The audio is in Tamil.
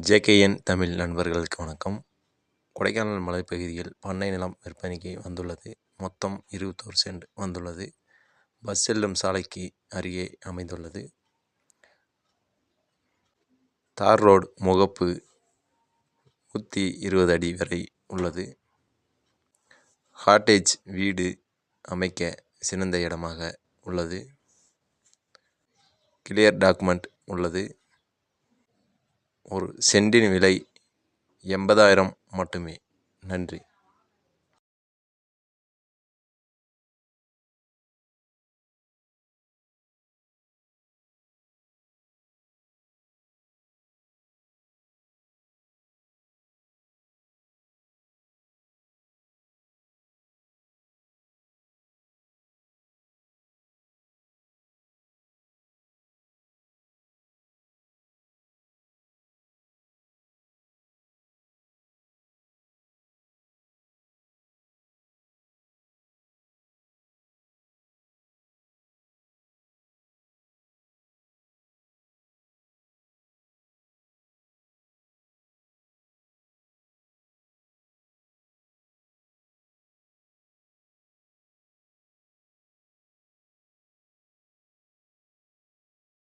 ஜேகேஎன் தமிழ் நண்பர்களுக்கு வணக்கம். கொடைக்கானல் மலைப்பகுதியில் பண்ணை நிலம் விற்பனைக்கு வந்துள்ளது. மொத்தம் இருபத்தோரு சென்ட் வந்துள்ளது. பஸ் செல்லும் சாலைக்கு அருகே அமைந்துள்ளது. தார் ரோடு முகப்பு நூற்றி இருபது அடி வரை உள்ளது. காட்டேஜ் வீடு அமைக்க சிறந்த இடமாக உள்ளது. கிளியர் டாக்குமெண்ட் உள்ளது. ஒரு சென்டின் விலை எண்பதாயிரம் மட்டுமே. நன்றி.